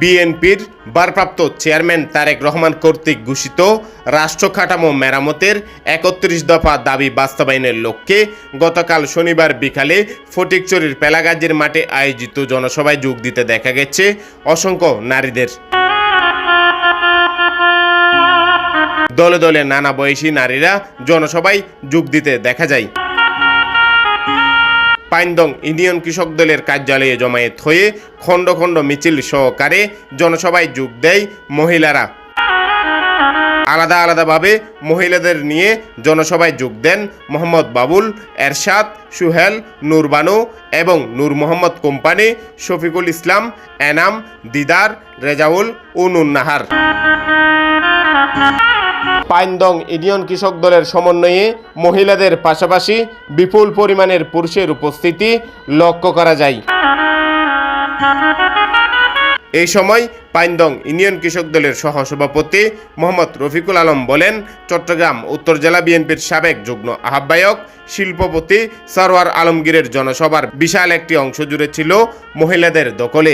বিএনপির ভারপ্রাপ্ত চেয়ারম্যান তারেক রহমান কর্তৃক ঘোষিত রাষ্ট্র কাঠামো মেরামতের একত্রিশ দফা দাবি বাস্তবায়নের লক্ষ্যে গতকাল শনিবার বিকালে ফটিকচুরির পেলাগাজীর মাঠে আয়োজিত জনসভায় যোগ দিতে দেখা গেছে অসংখ্য নারীদের। দলে দলে নানা বয়সী নারীরা জনসভায় যোগ দিতে দেখা যায়। পাইন্দং ইউনিয়ন কৃষক দলের কার্যালয়ে জমায়েত হয়ে খণ্ড খণ্ড মিছিল সহকারে জনসভায় যোগ দেয় মহিলারা। আলাদা আলাদাভাবে মহিলাদের নিয়ে জনসভায় যোগ দেন মোহাম্মদ বাবুল, এরশাদ, সুহেল, নূরবানু এবং নূর মোহাম্মদ কোম্পানি, শফিকুল ইসলাম, এনাম, দিদার, রেজাউল ও নুন্নাহার পাইনদং ইউনিয়ন কৃষক দলের সমন্বয়ে মহিলাদের পাশাপাশি বিপুল পরিমাণের পুরুষের উপস্থিতি লক্ষ্য করা যায়। এই সময় পাইনদং ইউনিয়ন কৃষক দলের সহসভাপতি মোহাম্মদ রফিকুল আলম বলেন, চট্টগ্রাম উত্তর জেলা বিএনপির সাবেক যুগ্ম আহ্বায়ক, শিল্পপতি সরওয়ার আলমগীরের জনসভার বিশাল একটি অংশ জুড়ে ছিল মহিলাদের দখলে।